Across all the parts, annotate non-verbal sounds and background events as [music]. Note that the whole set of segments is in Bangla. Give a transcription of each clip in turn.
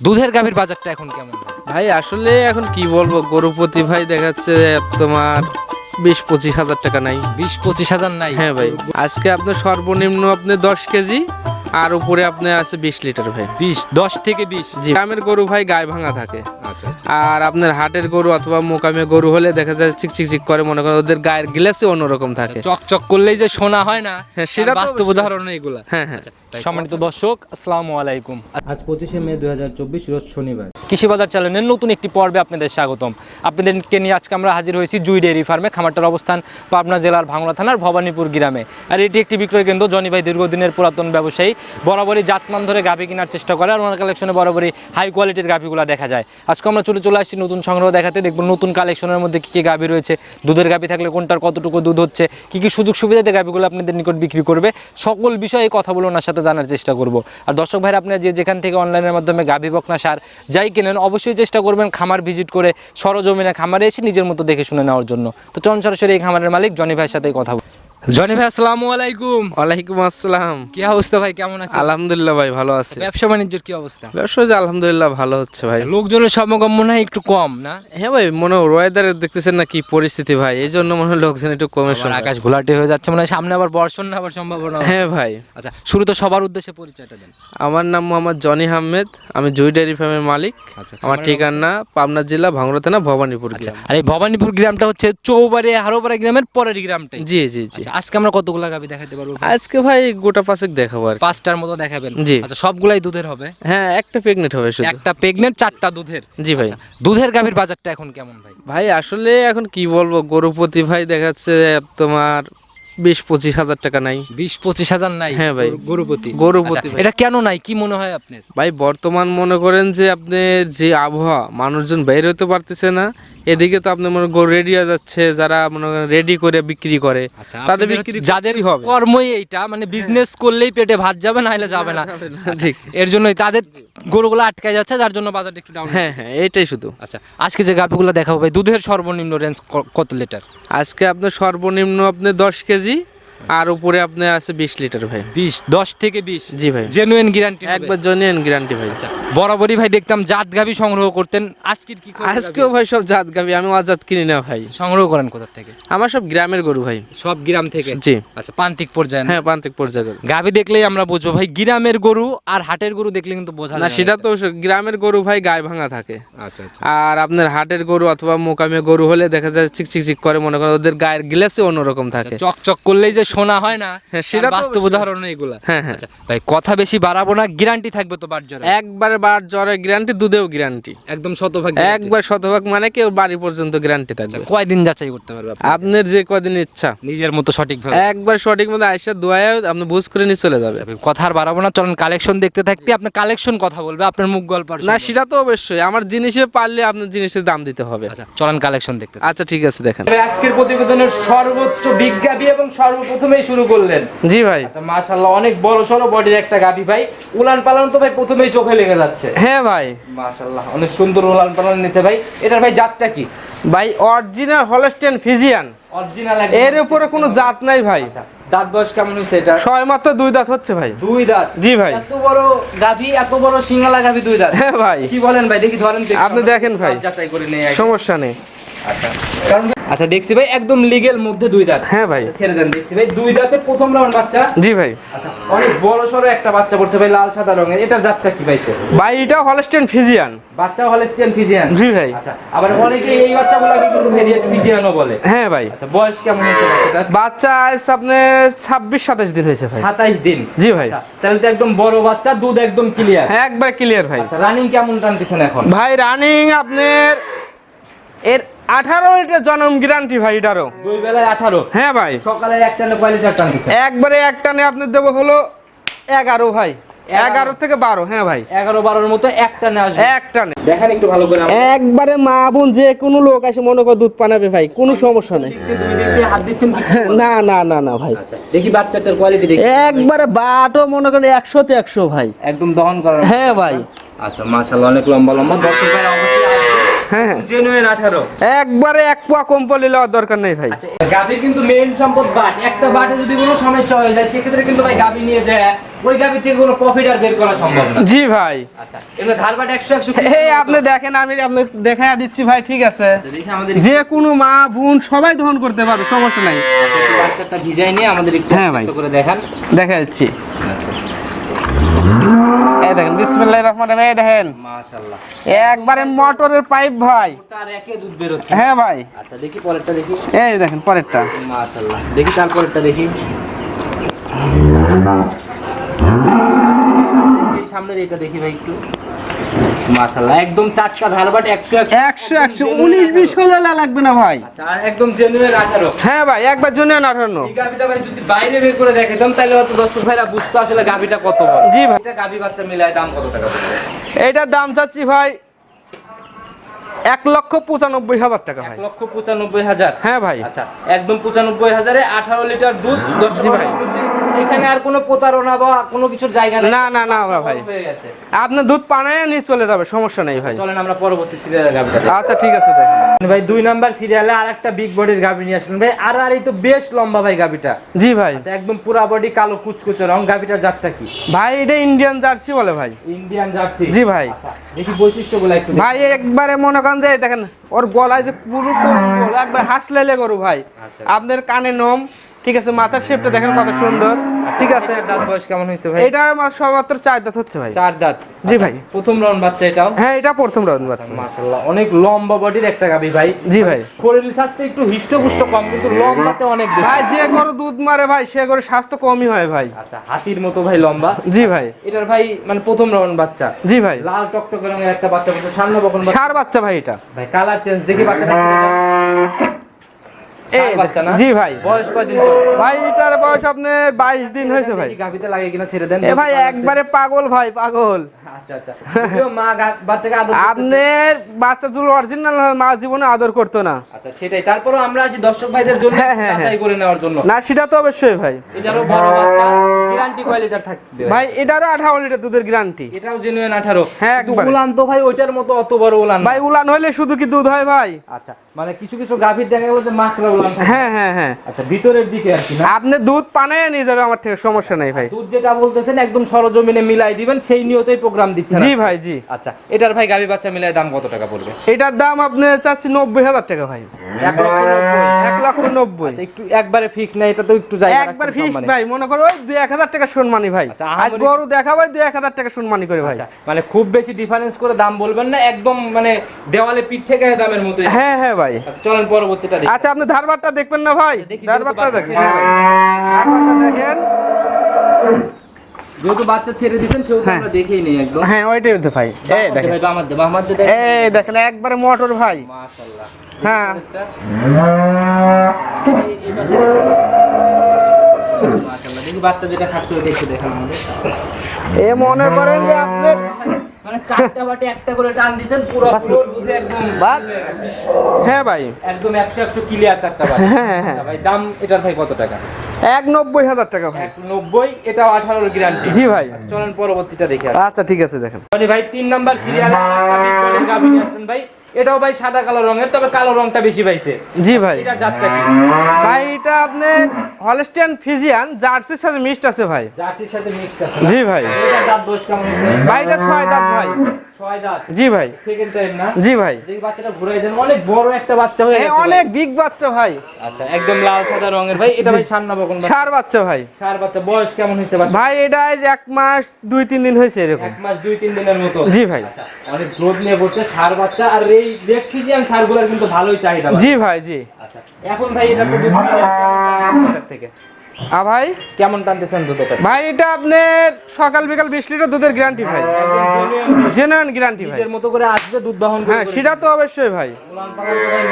দুধের গাভীর বাজারটা এখন কেমন ভাই? আসলে এখন কি বলব গরুপতি ভাই দেখাচ্ছে তোমার বিশ পঁচিশ হাজার টাকা নাই বিশ পঁচিশ হাজার নাই হ্যাঁ ভাই আজকে আপনার সর্বনিম্ন আপনি দশ কেজি আর উপরে আপনার আছে বিশ লিটার ভাই। বিশ দশ থেকে বিশ। জি। গ্রামের গরু ভাই গায়ে ভাঙা থাকে। আচ্ছা আচ্ছা। আর আপনার হাটের গরু অথবা মোকামে গরু হলে দেখা যায় চিক চিক চিক করে মনে করেন ওদের গায়ের গ্লাসে অন্যরকম থাকে। চক চক করলেই যে শোনা হয় না হ্যাঁ, সেটা বাস্তব উদাহরণ এগুলা হ্যাঁ হ্যাঁ। সম্মানিত দর্শক আসসালামু আলাইকুম। আজ পঁচিশে মে দুই হাজার চব্বিশ রোজ শনিবার। কৃষি বাজার চ্যানেলের নতুন একটি পর্বে আপনাদের স্বাগতম। আপনাদেরকে নিয়ে আজকে আমরা হাজির হয়েছি জুই ডেয়ারি ফার্মে খামারটার অবস্থান পাবনা জেলার ভাঙড়া থানার ভবানীপুর গ্রামে। আর এটি একটি বিক্রয় কেন্দ্র জনি ভাই দীর্ঘদিনের পুরাতন ব্যবসায়ী বরাবরই জাতমান ধরে গাভি কেনার চেষ্টা করে আর ওনার কালেকশনে বরাবরই হাই কোয়ালিটির গাভিগুলো দেখা যায়। আজকে আমরা চলে চলে আসছি নতুন সংগ্রহ দেখাতে, দেখব নতুন কালেকশনের মধ্যে কী কী গাভি রয়েছে, দুধের গাভি থাকলে কোনটার কতটুকু দুধ হচ্ছে, কী কী সুযোগ সুবিধাতে গাভিগুলো আপনাদের নিকট বিক্রি করবে, সকল বিষয়ে কথা বলে ওনার সাথে জানার চেষ্টা করব। আর দর্শক ভাইরা, আপনারা যে যেখান থেকে অনলাইনের মাধ্যমে গাভি বকনা সার যাই কেনেন, অবশ্যই চেষ্টা করবেন খামার ভিজিট করে সরজমিনে খামারে এসে নিজের মতো দেখে শুনে নেওয়ার জন্য। তো চন সরাসরি এই খামারের মালিক জনি ভাইয়ের সাথেই কথা বল জনি ভাই আসসালামু আলাইকুম। ওয়ালাইকুম আসসালাম। কি অবস্থা ভাই? কেমন আলহামদুলিল্লাহ ভাই ভালো আছে। ব্যবসা বাণিজ্যের কি অবস্থা? ব্যবসা যে আলহামদুলিল্লাহ ভালো হচ্ছে ভাই। লোকজনের সমাগম মনে হয় একটু কম না? হ্যাঁ ভাই মনে হয় ওয়েদারে দেখতেছেন না কি পরিস্থিতি ভাই। এই জন্য মনে হয় লোকজন একটু কমে আকাশ ঘোলাটে হয়ে যাচ্ছে মানে সামনে আবার বর্ষণ না আবার সম্ভাবনা হ্যাঁ ভাই। আচ্ছা শুরু তো সবার উদ্দেশ্যে পরিচয়টা দেন। আমার নাম মোহাম্মদ জনি আহমেদ আমি জুই ডেয়ারি ফার্মের মালিক। আচ্ছা আমার ঠিকানা পাবনা জেলা ভাঙড়া থানা ভবানীপুর আচ্ছা গ্রাম। আর এই ভবানীপুর গ্রামটা হচ্ছে চৌবাড়ি হারোপাড়া গ্রামের পরের গ্রামটাই। জি জি জি। আচ্ছা আজকে আমরা কতগুলো গাবি দেখাতে পারব আজকে ভাই গোটা পাঁচেক দেখাবো আর পাঁচটার মতো দেখাবেন? জি। আচ্ছা সবগুলাই দুধের হবে? হ্যাঁ একটা প্রেগনেন্ট হবে শুধু। একটা প্রেগনেন্ট চারটা দুধের? জি ভাই। আচ্ছা, দুধের গাবির বাজারটা এখন কেমন ভাই? ভাই আসলে এখন কি বলব গরুপতি ভাই দেখাচ্ছে তোমার বিশ পঁচিশ হাজার টাকা নাই। বিশ পঁচিশ হাজার নাই? হ্যাঁ ভাই। গরু- গরুপতি? গরুপতি আচ্ছা, এটা কেন নাই? কি মনে হয় আপনার? ভাই বর্তমান মনে করেন যে আপনি যে আবহাওয়া মানুষজন বের হতে পারতেছে না। এদিকে তো আপনি মনে গরু রেডি হয়ে যাচ্ছে যারা মনে করেন রেডি করে বিক্রি করে। আচ্ছা তাদের বিক্রি যাদের হবে। কর্মই এইটা মানে বিজনেস করলেই পেটে ভাত যাবে না হলে যাবে না ঠিক। এর জন্যই তাদের গরুগুলো আটকে যাচ্ছে যার জন্য বাজারটা একটু ডাউন হ্যাঁ হ্যাঁ এইটাই শুধু। আচ্ছা আজকে যে গাভিগুলো দেখাবো ভাই দুধের সর্বনিম্ন রেঞ্জ কত লিটার আজকে আপনার সর্বনিম্ন আপনি দশ কেজি vas-y. আর উপরে আপনার আছে বিশ লিটার ভাই। বিশ দশ থেকে বিশ। জি ভাই। জেনুইন গ্যারান্টি একবার জনিয়ান গ্যারান্টি ভাই। আচ্ছা বরাবরই ভাই দেখতাম জাত গাভি সংগ্রহ করতেন। আজকের কি আজকেও ভাই সব জাত গাবি আমি আজাদ কিনি না ভাই। সংগ্রহ করেন কোথা থেকে? আমার সব গ্রামের গরু ভাই। সব গ্রাম থেকে? জি। আচ্ছা প্রান্তিক পর্যায়ে হ্যাঁ প্রান্তিক পর্যায়ে গরু। গাভী দেখলেই আমরা বুঝব ভাই গ্রামের গরু আর হাটের গরু দেখলে কিন্তু বোঝা না সেটা তো গ্রামের গরু ভাই গায়ে ভাঙা থাকে। আচ্ছা আচ্ছা। আর আপনার হাটের গরু অথবা মোকামে গরু হলে দেখা যায় চিক চিক চিক করে মনে করেন ওদের গায়ের গ্লাসে অন্যরকম থাকে। চক চক করলেই যে শোনা হয় না। হ্যাঁ, সেটা বাস্তব উদাহরণ এগুলা হ্যাঁ হ্যাঁ। আচ্ছা ভাই কথা বেশি বাড়াবো না গ্যারান্টি থাকবে তো বার জ্বরে। একবার বার জ্বরে গ্যারান্টি দুধেও গ্যারান্টি একদম শতভাগ একবার শতভাগ মানে কেউ বাড়ি পর্যন্ত গ্যারান্টি থাকবে। আচ্ছা, কয়দিন যাচাই করতে পারবে আপনার যে কয়দিন ইচ্ছা। নিজের মতো সঠিক ভাবে একবার সঠিক মতো আইসা দোয়ায় আপনি বুঝ করে নিয়ে চলে যাবে। কথা আর বাড়াবো না চলেন কালেকশন দেখতে থাকতে আপনার কালেকশন কথা বলবে আপনার মুখ গল্প না সেটা তো অবশ্যই আমার জিনিসে পারলে আপনার জিনিসের দাম দিতে হবে। আচ্ছা চলেন কালেকশন দেখতে আচ্ছা ঠিক আছে দেখেন। আজকের প্রতিবেদনের সর্বোচ্চ বিজ্ঞাপী এবং সর্বপ্রথমেই শুরু করলেন। জি ভাই। আচ্ছা মাশাআল্লাহ অনেক বড় সড়ো বডির একটা গাবি ভাই। উলান পালান তো ভাই প্রথমেই চোখে লেগে যাচ্ছে। হ্যাঁ ভাই। মাশাআল্লাহ অনেক সুন্দর উলান পালান নিচে ভাই। এটার ভাই জাতটা কি? ভাই অরিজিনাল হলস্টেন ফিজিয়ান অরিজিনাল এর উপরে কোনো জাত নাই ভাই। দাঁত বয়স কেমন হয়েছে এটা? ছয় মাত্র দুই দাঁত হচ্ছে ভাই। দুই দাঁত। জি ভাই। এত বড় গাভি এত বড় সিঙ্গালা গাভি দুই দাঁত। হ্যাঁ ভাই। কি বলেন ভাই দেখি ধরেন আপনি দেখেন ভাই। যাচাই করে নেই সমস্যা নেই। আচ্ছা আচ্ছা দেখছি ভাই একদম লিগেল মধ্যে দুই দাঁত। হ্যাঁ ভাই। আচ্ছা, ছেড়ে দেন দেখছি ভাই দুই দাঁতে প্রথম রাউন্ড বাচ্চা। জি ভাই। আচ্ছা অনেক বড় সড়ো একটা বাচ্চা পড়ছে ভাই লাল সাদা রঙের। এটার জাতটা কি পাইছে ভাই এটা হলস্টেন ফিজিয়ান বাচ্চা হলেস্টিয়ান ফিজিয়ান জি ভাই। আচ্ছা আবার অনেকে এই বাচ্চাগুলোকে কিন্তু ভেরিয়েন্ট ফিজিয়ানও বলে। হ্যাঁ ভাই। আচ্ছা বয়স কেমন হয়েছে বাচ্চাটার? বাচ্চা আজ আপনার ছাব্বিশ সাতাশ দিন হয়েছে ভাই। সাতাইশ দিন। জি ভাই। আচ্ছা তাহলে তো একদম বড় বাচ্চা দুধ একদম ক্লিয়ার হ্যাঁ একবার ক্লিয়ার ভাই। আচ্ছা রানিং কেমন টানতেছেন এখন? ভাই রানিং আপনার এর আঠারো লিটার জন্ম গ্যারান্টি ভাই এটারও। দুই বেলায় আঠারো। হ্যাঁ ভাই। সকালে একটা না কয় লিটার টানতেছেন একবারে একটা নিয়ে আপনার দেবো হলো এগারো ভাই। এগারো। থেকে বারো হ্যাঁ ভাই। এগারো বারোর মতো একটা না আসবে। একটা নে দেখেন একটু ভালো করে একবারে মা বোন যে কোনো লোক আসে মনে করে দুধ পানাবে ভাই কোনো সমস্যা নেই। না না না না ভাই। আচ্ছা দেখি বাচ্চাটার কোয়ালিটি দেখি। একবারে বাটও মনে করেন একশোতে একশো ভাই। একদম দহন করার হ্যাঁ ভাই। আচ্ছা মাশাআল্লাহ অনেক লম্বা লম্বা। দর্শক অবশ্যই। হ্যাঁ। জেনুইন একবারে এক পোয়া কম্পল নেওয়ার দরকার নেই ভাই। আচ্ছা গাভীর কিন্তু মেইন সম্পদ বাট। একটা বাটে যদি কোনো সমস্যা হয়ে যায় সেক্ষেত্রে কিন্তু ভাই গাভী নিয়ে যায়। ওই গাভী থেকে কোনো প্রফিট আর বের করা সম্ভব না। জি ভাই। আচ্ছা এই আপনি দেখেন আমি আপনি দেখা দিচ্ছি ভাই ঠিক আছে। দেখি যে কোনো মা বোন সবাই দহন করতে পারবে সমস্যা নাই। বাচ্চাটা ভিজাই নিয়ে আমাদের একটু হ্যাঁ করে দেখান। দেখা যাচ্ছি দেখেন বিসমিল্লাহির রহমানির রহিম। দেখেন মাশাআল্লাহ। একবারে মোটরের পাইপ ভাই। তার একে দুধ বের হচ্ছে। হ্যাঁ ভাই। আচ্ছা দেখি পরেরটা দেখি। এই দেখেন পরেরটা। মাশাআল্লাহ দেখি তারপরেরটা দেখি। এই সামনের এটা দেখি ভাই একটু। মাশাআল্লাহ একদম চাটকা ধারবাট 100 একশো একশো উনিশ বিশ হলে লাগবে না ভাই? আচ্ছা একদম জেনুইন 18 হ্যাঁ ভাই একবার জেনুইন আঠান্ন এই গাভিটা ভাই যদি বাইরে বের করে দেখাতাম তাহলে হয়তো দর্শক ভাইরা বুঝতো আসলে গাবিটা কত বড়। জি ভাই। এটা গাবি বাচ্চা মিলায় দাম কত টাকা পড়বে? দাম চাচ্ছি ভাই এক লক্ষ পঁচানব্বই হাজার টাকা ভাই। লক্ষ পঁচানব্বই হাজার? হ্যাঁ ভাই। আচ্ছা একদম পঁচানব্বই হাজারে আঠারো লিটার দুধ দশ ভাই। এখানে আর কোনো প্রতারণা বা কোনো কিছুর জায়গা নেই? না না না ভাই। হয়ে আপনার দুধ পানায় নিয়ে চলে যাবে সমস্যা নেই ভাই। চলেন আমরা পরবর্তী সিরিয়ালের আচ্ছা ঠিক আছে দেখেন। ভাই দুই নাম্বার সিরিয়ালে আর একটা বিগ বডির গাভি নিয়ে আসলেন। ভাই আর আর এই তো বেশ লম্বা ভাই গাভিটা। জি ভাই। আচ্ছা একদম পুরা বডি কালো কুচকুচে রং গাভিটার জাতটা কি? ভাই এটা ইন্ডিয়ান জার্সি বলে ভাই। ইন্ডিয়ান জার্সি জি ভাই। আচ্ছা দেখি বৈশিষ্ট্যগুলো একটু ভাই একবারে মনে করেন যে দেখেন ওর গলায় যে পুরো একবার হাসলেলে গরু ভাই। আচ্ছা। আপনার কানে নম ঠিক আছে মাথার শেপটা দেখেন কত সুন্দর। ঠিক আছে। দাঁত বয়স কেমন হয়েছে ভাই? এটা আমার সমাত্র চার দাঁত হচ্ছে ভাই। চার দাঁত? জি ভাই। প্রথম রাউন্ড বাচ্চা এটাও? হ্যাঁ এটা প্রথম রাউন্ড বাচ্চা। মাশাআল্লাহ। অনেক লম্বা বডির একটা গাভি ভাই। জি ভাই। শরীর স্বাস্থ্য একটু হিষ্টপুষ্ট কম কিন্তু লম্বাতে অনেক বেশি। ভাই যে গরু দুধ মারে ভাই সে গরু স্বাস্থ্য কমই হয় ভাই। আচ্ছা হাতির মতো ভাই লম্বা। জি ভাই। এটার ভাই মানে প্রথম রাউন্ড বাচ্চা। জি ভাই। লাল টকটকে রঙের একটা বাচ্চা কিন্তু সামনে বকন বাচ্চা। সার বাচ্চা ভাই এটা। ভাই কালার চেঞ্জ দেখি বাচ্চাটা জি ভাই। বয়স কয়দিন ভাই এটার বয়স আপনার বাইশ দিন হয়েছে ভাই। গাভিতে লাগে কিনা ছেড়ে দেন এ ভাই একবারে পাগল ভাই পাগল। যদিও মা গা- বাচ্চাকে আদর করতেছে। আপনার বাচ্চা জুল অরিজিনাল মা জীবনে আদর করতো না। আচ্ছা সেটাই। তারপরও আমরা আছি দর্শক ভাইদের জন্য। যাচাই করে নেওয়ার জন্য। না সেটা তো অবশ্যই ভাই। এটারও বড় বাচ্চা। গ্যারান্টি কোয়ালিটির থাকবে। ভাই এটারও আঠারো লিটার দুধের গ্যারান্টি এটাও জেনুইন 18 হ্যাঁ, কিন্তু উলান তো ভাই ওইটার মতো অত বড় উলান না। ভাই উলান হইলে শুধু কি দুধ হয় ভাই? আচ্ছা মানে কিছু কিছু গাভীর দেখা বলতে মাকড়া উলান হ্যাঁ হ্যাঁ হ্যাঁ। আচ্ছা ভিতরের দিকে আর কি না? আপনি দুধ পানায় নিয়ে যাবে আমার থেকে সমস্যা নেই ভাই। দুধ যেটা বলতেছেন একদম সরজমিনে মিলাই দিবেন সেই নিয়তেই প্রোগ্রাম দিচ্ছেন জি ভাই জি। আচ্ছা এটার ভাই গাভী বাচ্চা মিলাই দাম কত টাকা পড়বে? এটার দাম আপনি চাচ্ছি নব্বই হাজার টাকা ভাই। এক লক্ষ নব্বই। আচ্ছা একটু একবারে ফিক্স না এটা তো একটু জায়গা একবার ফিক্স ভাই মনে করো ওই দুই এক হাজার টাকা সম্মানী ভাই। আচ্ছা, আজ গরু দেখা ভাই দুই এক হাজার টাকা সম্মানী করে ভাই। আচ্ছা, মানে খুব বেশি ডিফারেন্স করে দাম বলবেন না একদম মানে দেওয়ালে পিঠ থেকে দামের মতো হ্যাঁ হ্যাঁ ভাই। আচ্ছা চলেন পরবর্তীটা আচ্ছা আপনি ধারবারটা দেখবেন না ভাই? ধারবারটা দেখেন। দেখেন। যেহেতু বাচ্চা ছেড়ে দিয়েছেন সেহেতু হ্যাঁ। আমরা দেখেই নেই একদম। হ্যাঁ ওইটাই হচ্ছে ভাই এই দেখেন। আমার দেব আমার দেব এই দেখেন একবারে মোটর ভাই। মাশাআল্লাহ। হ্যাঁ। মাশাআল্লাহ। দেখি বাচ্চা যেটা খাচ্ছে ওটা একটু আমাদের। এ মনে করেন যে আপনি মানে চারটা বাটে একটা করে টান পুরো একদম হ্যাঁ ভাই। একদম একশো একশো ক্লিয়ার চারটা বাটে। হ্যাঁ, ভাই দাম এটার ভাই কত টাকা? এক নব্বই হাজার টাকা ভাই। নব্বই এটা আঠারোর গ্যারান্টি জি ভাই। চলেন পরবর্তীটা দেখে আচ্ছা ঠিক আছে দেখেন। ভাই তিন নাম্বার সিরিয়াল ভাই। এটাও ভাই সাদা কালো রঙের তবে কালো রংটা বেশি পাইছে। জি ভাই। এটার জাতটা কি? ভাই এটা আপনি হলস্টিয়ান ফিজিয়ান জার্সির সাথে মিক্সড আছে ভাই। জাতির সাথে মিক্সড আছে জি ভাই। এটার দাঁত বয়স কেমন হয়েছে? ভাই এটা ছয় দাঁত ভাই। ছয় দাঁত। জি ভাই। সেকেন্ড টাইম না? জি ভাই। দেখি বাচ্চাটা ঘুরাই দেন। অনেক বড় একটা বাচ্চা হয়ে গেছে অনেক বিগ বাচ্চা ভাই। আচ্ছা একদম লাল সাদা রঙের ভাই। এটা ভাই সান্না বকন বাচ্চা। সার বাচ্চা ভাই। সার বাচ্চা। বয়স কেমন হয়েছে বাচ্চা? ভাই এটা আজ এক মাস দুই তিন দিন হয়েছে এরকম। এক মাস দুই তিন দিনের মতো। জি ভাই। আচ্ছা, অনেক গ্রোথ নিয়ে সার বাচ্চা আর এই রেড ফিজিয়ান সারগুলোর কিন্তু ভালোই চাহিদা জি ভাই জি। আচ্ছা এখন ভাই এটা থেকে। আ ভাই কেমন টানতেছেন দুধ এটা ভাই এটা আপনার সকাল বিকাল বিশ লিটার দুধের গ্যারান্টি ভাই। জেনুইন গ্যারান্টি ভাই। নিজের মতো করে আসবে দুধ দহন হ্যাঁ সেটা তো অবশ্যই ভাই।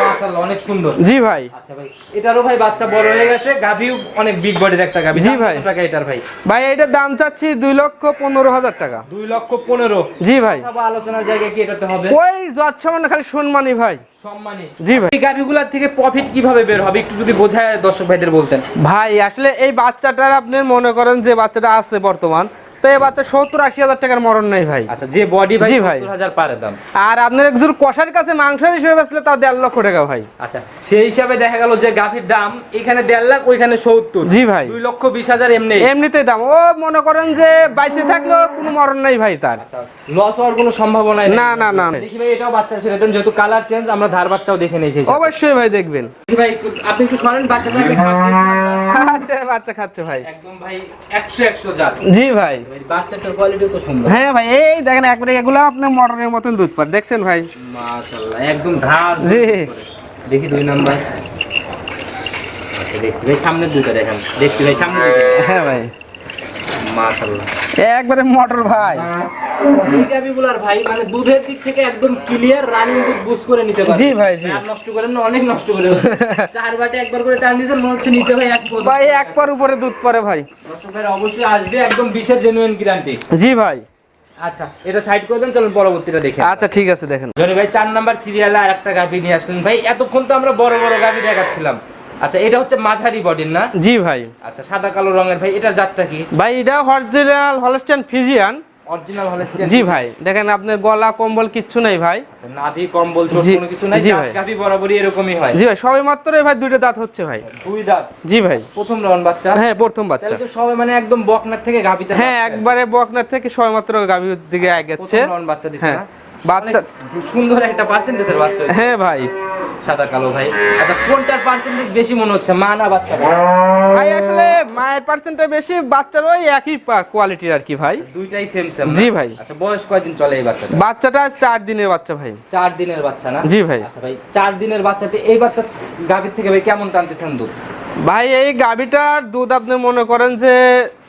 মাশাআল্লাহ অনেক সুন্দর। জি ভাই। আচ্ছা ভাই এটারও ভাই বাচ্চা বড় হয়ে গেছে গাভিও অনেক বিগ বডির একটা গাভি। জি ভাই। টাকা এটার ভাই? ভাই এটার দাম চাচ্ছি দুই লক্ষ পনেরো হাজার টাকা। দুই লক্ষ পনেরো। জি ভাই। আলোচনার জায়গায় কি এটাতে হবে? ওই যাচ্ছে মানে খালি সম্মানী ভাই। সম্মানী। জি ভাই। এই গাভিগুলার থেকে প্রফিট কীভাবে বের হবে? একটু যদি বোঝায় দর্শক ভাইদের বলতেন। ভাই আসলে এই বাচ্চাটার আপনি মনে করেন যে বাচ্চাটা আছে বর্তমান। তো এই বাচ্চা সত্তর আশি হাজার টাকার মরণ নেই ভাই। আচ্ছা যে বডি ভাই জি ভাই। 70000 পারে দাম। আর আপনার একজন কষার কাছে মাংস হিসেবে বেচলে তাও দেড় লক্ষ টাকা ভাই। আচ্ছা সেই হিসাবে দেখা গেল যে গাভীর দাম এখানে দেড় লাখ ওইখানে সত্তর। জি ভাই। দুই লক্ষ বিশ হাজার এমনি। এমনিতেই দাম। ও মনে করেন যে বাইসে থাকলেও কোনো মরণ নেই ভাই তার। লস হওয়ার কোনো সম্ভাবনা নেই। না, না, না। দেখি ভাই এটাও বাচ্চা ছিল যেহেতু কালার চেঞ্জ আমরা ধারবারটাও দেখে নিয়েছি অবশ্যই ভাই দেখবেন। ভাই আপনি একটু শোনেন বাচ্চাটাকে আচ্ছা বাচ্চা খাচ্ছে ভাই। একদম ভাই একশো একশো জাত। জি ভাই। ভাই, বাচ্চাটার কোয়ালিটিও তো সুন্দর। হ্যাঁ ভাই এই দেখেন একবারে এগুলো আপনার মটরের মতন দুধ পান দেখছেন ভাই? মাশাআল্লাহ একদম ধার জি। দেখি দুই নাম্বার। আচ্ছা ভাই সামনের দুটো দেখেন। দেখছি ভাই সামনে হ্যাঁ ভাই। একবারে মটর ভাই। ভাই মানে দুধের দিক থেকে একদম ক্লিয়ার রানিং দুধ বুস করে নিতে পারে জি ভাই, জি। নষ্ট করেন না অনেক নষ্ট করে [laughs] চার বাটে একবার করে টান দিয়েছেন মনে হচ্ছে নিচে ভাই এক ভাই এক পর উপরে দুধ পরে ভাই। দর্শক ভাই অবশ্যই আসবে একদম বিশেষ জেনুইন গ্যারান্টি জি ভাই। আচ্ছা এটা সাইড করে দেন চলুন পরবর্তীটা দেখে আচ্ছা ঠিক আছে দেখেন। জনি ভাই চার নাম্বার সিরিয়ালে আর একটা গাভি নিয়ে আসলেন। ভাই এতক্ষণ তো আমরা বড় বড় গাভি দেখাচ্ছিলাম। আচ্ছা এটা হচ্ছে মাঝারি বডির না? জি ভাই। আচ্ছা সাদা কালো রঙের ভাই এটার জাতটা কি? ভাই এটা অরিজিনাল হলস্টাইন ফিজিয়ান অরিজিনাল জি ভাই দেখেন আপনার গলা কম্বল কিচ্ছু নেই ভাই। আচ্ছা নাভি কম্বল চোখ কোনো কিছু নাই? বরাবরই এরকমই হয়। জি ভাই সবে মাত্র ভাই দুটো দাঁত হচ্ছে ভাই। দুই দাঁত? জি ভাই। প্রথম রাউন্ড বাচ্চা? হ্যাঁ প্রথম বাচ্চা। তাহলে তো সবাই মানে একদম বকনার থেকে গাভিতে হ্যাঁ একবারে বকনার থেকে সবে মাত্র গাভীর দিকে আগাচ্ছে প্রথম রাউন্ড বাচ্চা দিছে হ্যাঁ, না? বাচ্চা- সুন্দর একটা পার্সেন্টেজের বাচ্চা হ্যাঁ ভাই। সাদা কালো ভাই। আচ্ছা কোনটার পার্সেন্টেজ বেশি মনে হচ্ছে? মা না বাচ্চা? ভাই আসলে মায়ের পার্সেন্টটা বেশি বাচ্চার ওই একই কোয়ালিটির আর কি ভাই। দুইটাই সেম সেম জি ভাই। আচ্ছা বয়স কয়দিন চলে এই বাচ্চাটা? বাচ্চাটা চার দিনের বাচ্চা ভাই। চার দিনের বাচ্চা না? জি ভাই। আচ্ছা ভাই চার দিনের বাচ্চাতে এই বাচ্চা গাভীর থেকে ভাই কেমন টানতেছেন দুধ? ভাই এই গাভিটার দুধ আপনি মনে করেন যে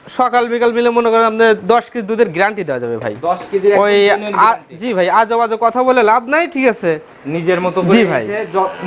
সকাল বিকাল মিলে মনে করেন আপনি দশ কেজি দুধের গ্যারান্টি দেওয়া যাবে ভাই। দশ কেজি ওই জি ভাই আজে বাজে কথা বলে লাভ নাই ঠিক আছে। নিজের মতো জি ভাই।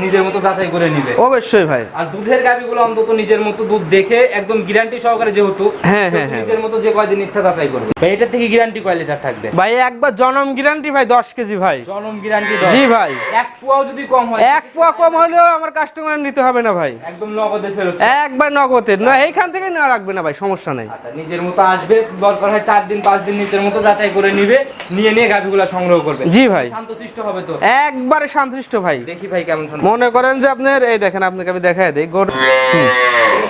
নিজের মতো যাচাই করে নিবে। অবশ্যই ভাই। আর দুধের গাভিগুলো অন্তত নিজের মতো দুধ দেখে একদম গ্যারান্টি সহকারে যেহেতু হ্যাঁ, হ্যাঁ, হ্যাঁ। নিজের মতো যে কয়দিন ইচ্ছা যাচাই করবে। ভাই এটার থেকে গ্যারান্টি কয় লিটার থাকবে? ভাই একবার জনম গ্যারান্টি ভাই দশ কেজি ভাই। জনম গ্যারান্টি জি ভাই। এক পোয়াও যদি কম হয় এক পোয়া কম হলেও আমার কাস্টমার নিতে হবে না ভাই। একদম নগদে ফেরত। একবার নগদের না এইখান থেকে নেওয়া রাখবে না ভাই সমস্যা নাই। আচ্ছা নিজের মতো আসবে দরকার হয় চার দিন পাঁচ দিন নিজের মতো যাচাই করে নিবে নিয়ে নিয়ে গাভিগুলো সংগ্রহ করবে। জি ভাই। শান্তশিষ্ট হবে তো? একবারে শান্তশিষ্ট ভাই। দেখি ভাই কেমন মনে করেন যে আপনার এই দেখেন আপনাকে আমি দেখাই দিই গরু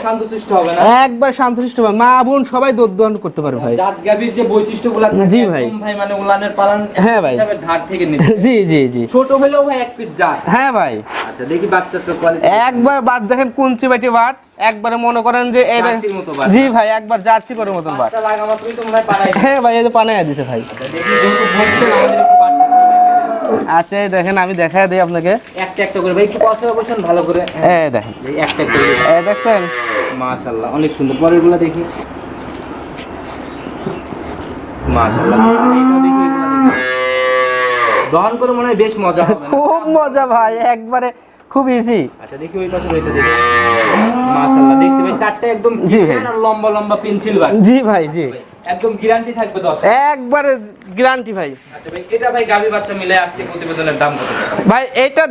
শান্তশিষ্ট হবে একবার শান্তশিষ্ট ভাই মা বোন সবাই দোহন করতে পারবে ভাই। জাত গাভির যে বৈশিষ্ট্যগুলো থাকে জি ভাই। ভাই মানে উলানের পালন হ্যাঁ ভাই। হিসাবে ধার থেকে নিতে জি জি জি। ছোট হলেও ভাই এক পিস জাত। হ্যাঁ ভাই। আচ্ছা দেখি বাচ্চার তো কোয়ালিটি একবার বাদ দেখেন কুঞ্চি বাটি বাট একবারে মনে করেন যে বাট। জি ভাই একবার জার্সি করে মতন বাট। বাচ্চা হয় ভাই এই যে পানে দিছে ভাই। দেখি যেহেতু বলছেন আমাদের বাচ্চা আচ্ছা দেখেন আমি দেখাই দিই আপনাকে। একটা একটা করে। ভাই একটু পছন্দ করছেন ভালো করে। এই দেখেন। এই একটা একটা করে। এই দেখছেন? মাশাআল্লাহ অনেক সুন্দর। দেখি। মাশাআল্লাহ এইটা দেখি দহন করে মনে হয় বেশ মজা হবে খুব মজা ভাই একবারে খুব ইজি আচ্ছা দেখি ওই পাশে ওইটা দেখি। মাশাআল্লাহ দেখছি ভাই চারটে একদম জি ভাই। লম্বা লম্বা পেন্সিল বার জি ভাই জি। একদম গ্যারান্টি থাকবে দশ একবারে গ্যারান্টি ভাই। আচ্ছা ভাই এটা ভাই গাভী বাচ্চা মিলে আজকে প্রতিবেদনের দাম কত ভাই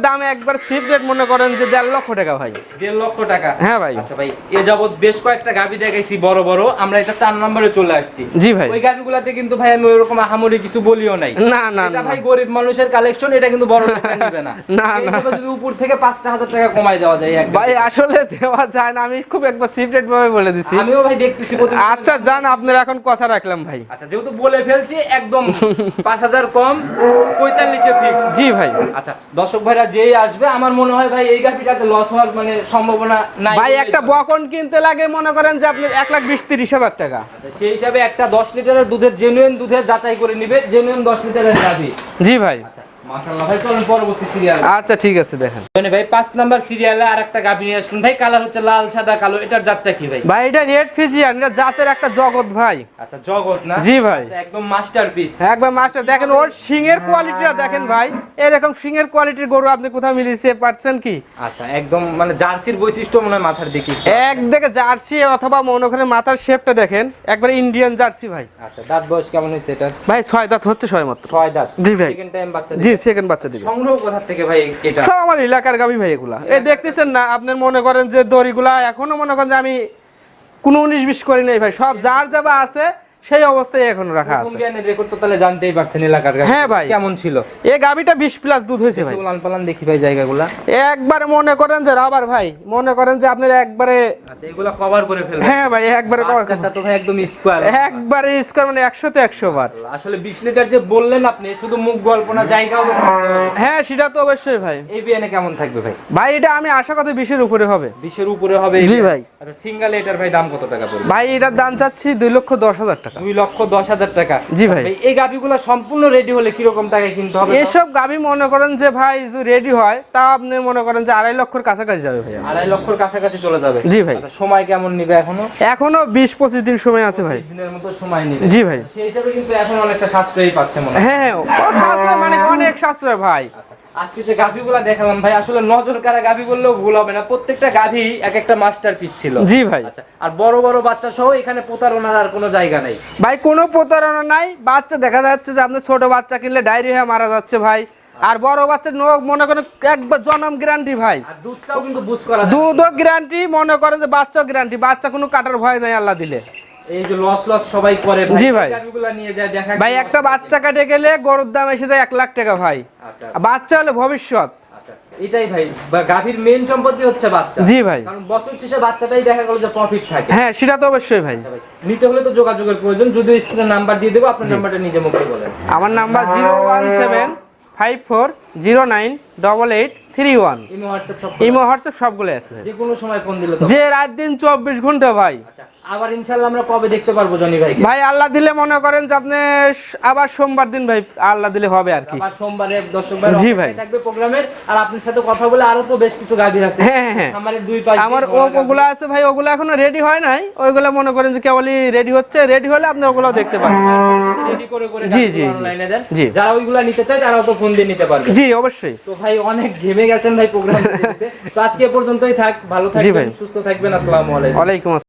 দাম একবার রেট মনে করেন যে দেড় লক্ষ টাকা ভাই। দেড় লক্ষ টাকা? হ্যাঁ ভাই। আচ্ছা ভাই এ যাবৎ বেশ কয়েকটা গাভী দেখাইছি বড় বড়। আমরা এটা চার নম্বরে চলে আসছি। জি ভাই। ওই গাভিগুলাতে কিন্তু ভাই আমি আহামরি কিছু বলিও নাই। না না এটা ভাই গরিব মানুষের কালেকশন এটা কিন্তু বড় লোকরা নিবে না। [laughs] না, না। যদি উপর থেকে পাঁচটা হাজার টাকা কমায় যাওয়া যায় একদম। ভাই আসলে দেওয়া যায় না। আমি খুব একবার রেট ভাবে বলে দিছি। আমিও ভাই দেখতেছি আচ্ছা জান আপনার এখন কথা রাখলাম ভাই। আচ্ছা যেহেতু বলে ফেলছি একদম [laughs] পাঁচ হাজার কম পঁয়তাল্লিশে ফিক্স জি ভাই। আচ্ছা দর্শক ভাইরা যেই আসবে আমার মনে হয় ভাই এই গাভিটাতে লস হওয়ার মানে সম্ভাবনা নাই ভাই একটা বকন কিনতে লাগে মনে করেন যে আপনি এক লাখ বিশ তিরিশ হাজার টাকা। আচ্ছা, সেই হিসাবে একটা দশ লিটারের দুধের জেনুইন দুধের যাচাই করে নিবে জেনুইন দশ লিটারের গাভি। জি ভাই। আচ্ছা আচ্ছা ঠিক আছে দেখেন। ভাই পাঁচ নাম্বার সিরিয়ালে আর একটা গাভি নিয়ে আসলেন। ভাই কালার হচ্ছে লাল সাদা কালো। এটার জাতটা কি ভাই? ভাই এটা রেড ফিজিয়ান এটা জাতের একটা জগৎ ভাই। আচ্ছা জগৎ না? জি ভাই। আচ্ছা, একদম মাস্টারপিস একবার মাস্টার দেখেন ওর সিংয়ের কোয়ালিটিটা দেখেন ভাই। এরকম সিংয়ের কোয়ালিটির গরু আপনি কোথাও মিলিয়ে পারছেন কি? আচ্ছা একদম মানে জার্সির বৈশিষ্ট্য মনে হয় মাথার দিকে। এক দেখে জার্সি অথবা মনে করেন মাথার শেপটা দেখেন একবার ইন্ডিয়ান জার্সি ভাই। আচ্ছা দাঁত বয়স কেমন হয়েছে এটা ভাই ছয় দাঁত হচ্ছে ছয় মাত্র। ছয় দাঁত। জি ভাই। সেকেন্ড টাইম বাচ্চা জি। সেকেন্ড বাচ্চা দিবে। সংগ্রহ কোথা থেকে ভাই এটা? সব আমার এলাকার গাবি ভাই এগুলা। এই দেখতেছেন না আপনি মনে করেন যে দড়িগুলা এখনও মনে করেন যে আমি কোনো উনিশ বিশ করি নাই ভাই। সব যার যাবা আছে সেই অবস্থায় এখন রাখা আছে। জ্ঞানের রেকর্ড তো তাহলে জানতেই পারছেন এলাকার। হ্যাঁ ভাই। কেমন ছিল? এই গাবিটা বিশ প্লাস দুধ হয়েছে ভাই। উলান পালান দেখি ভাই জায়গাগুলা। একবার মনে করেন যে রাবার ভাই মনে করেন যে আপনার একবারে আচ্ছা এগুলা কভার করে ফেলবেন। হ্যাঁ ভাই একবারে কভার বাচ্চাটা তো ভাই একদম স্কোয়ার একবারে স্কোয়ার মানে একশোতে একশো বার। আসলে বিশ লিটার যে বললেন আপনি শুধু মুখ গল্প না জায়গাও তো। হ্যাঁ সেটা তো অবশ্যই ভাই। এই বিয়ানে কেমন থাকবে ভাই? ভাই এটা আমি আশা করি বিশের উপরে হবে। বিশের উপরে হবে জি ভাই। আচ্ছা সিঙ্গেল এটার ভাই দাম কত টাকা পড়বে? ভাই এটার দাম চাচ্ছি দুই লক্ষ দশ হাজার টাকা। দুই লক্ষ দশ হাজার টাকা। জি ভাই। আচ্ছা এই গাভিগুলো সম্পূর্ণ রেডি হলে কীরকম টাকায় কিনতে হবে? এসব গাবি মনে করেন যে ভাই যদি রেডি হয় তা আপনি মনে করেন যে আড়াই লক্ষর কাছাকাছি যাবে ভাই আড়াই লক্ষর কাছাকাছি চলে যাবে। জি ভাই। আচ্ছা, সময় কেমন নিবে এখনও? এখনও বিশ পঁচিশ দিন সময় আছে ভাই। দিনের মতো সময় নিবে। জি ভাই। সেই হিসাবে কিন্তু এখন অনেকটা সাশ্রয়ী পাচ্ছে মনে হ্যাঁ। হ্যাঁ মানে অনেক সাশ্রয় ভাই। আচ্ছা, আজকে যে গাভিগুলা দেখালাম ভাই আসলে নজর কারা গাভি বললেও ভুল হবে না। প্রত্যেকটা গাভি এক একটা মাস্টার পিস ছিল। জি ভাই। আচ্ছা আর বড় বড় বাচ্চা সহ এখানে প্রতারণার আর কোনো জায়গা নেই। ভাই কোনো প্রতারণা নাই। বাচ্চা দেখা যাচ্ছে যে আপনি ছোট বাচ্চা কিনলে ডায়রি হয়ে মারা যাচ্ছে ভাই। আর বড় বাচ্চা মনে করেন একবার জন্ম গ্যারান্টি ভাই। দুধটাও কিন্তু বুঝ করা দুধও গ্যারান্টি মনে করেন যে বাচ্চাও গ্যারান্টি বাচ্চা কোনো কাটার ভয় নাই আল্লাহ দিলে। এই যে লস লস সবাই করে জি ভাই। নিয়ে যায় দেখা ভাই একটা বাচ্চা কাটে গেলে গরুর দাম এসে যায় লাখ টাকা ভাই। আচ্ছা বাচ্চা হলে ভবিষ্যৎ। আচ্ছা এটাই ভাই মেন সম্পত্তি হচ্ছে বাচ্চা। জি ভাই। কারণ বছর শেষে বাচ্চাটাই দেখা গেল যে প্রফিট থাকে। হ্যাঁ সেটা তো অবশ্যই ভাই। আচ্ছা নিতে হলে তো যোগাযোগের প্রয়োজন। স্ক্রিনে নাম্বার দিয়ে দেবো আপনার নাম্বারটা নিজে মুখে বলেন। আমার number zero one seven five four zero nine double eight three one imo WhatsApp সব ইমো হোয়াটসঅ্যাপ সবগুলো আছে। যে কোনো সময় ফোন দিলে যে রাত দিন চব্বিশ ঘণ্টা ভাই। আচ্ছা আবার ইনশাল্লাহ আমরা কবে দেখতে পারব জনি ভাই ভাই আল্লাহ দিলে মনে করেন যে আপনি আবার সোমবার দিন ভাই আল্লাহ দিলে হবে আর কি। আবার সোমবারে দর্শক ভাই জি ভাই। থাকবে প্রোগ্রামের। আর আপনার সাথে কথা বলে আরও তো বেশ কিছু গাভী আছে। হ্যাঁ হ্যাঁ, হ্যাঁ। আমাদের দুই আমার ওগুলো আছে ভাই ওগুলো এখনও রেডি হয় নাই। ওইগুলো মনে করেন যে কেবলই রেডি হচ্ছে। রেডি হলে আপনি ওগুলো দেখতে পারেন। রেডি করে করে জি, জি। অনলাইনে দেন। জি। যারা ওইগুলা নিতে চায় তারাও তো ফোন দিয়ে নিতে পারবে। জি অবশ্যই। তো ভাই অনেক ঘেমে গেছেন ভাই প্রোগ্রাম। তো আজকে পর্যন্তই থাক। ভালো থাকবেন। সুস্থ থাকবেন। আসসালামু আলাইকুম। ওয়ালাইকুম আসসালাম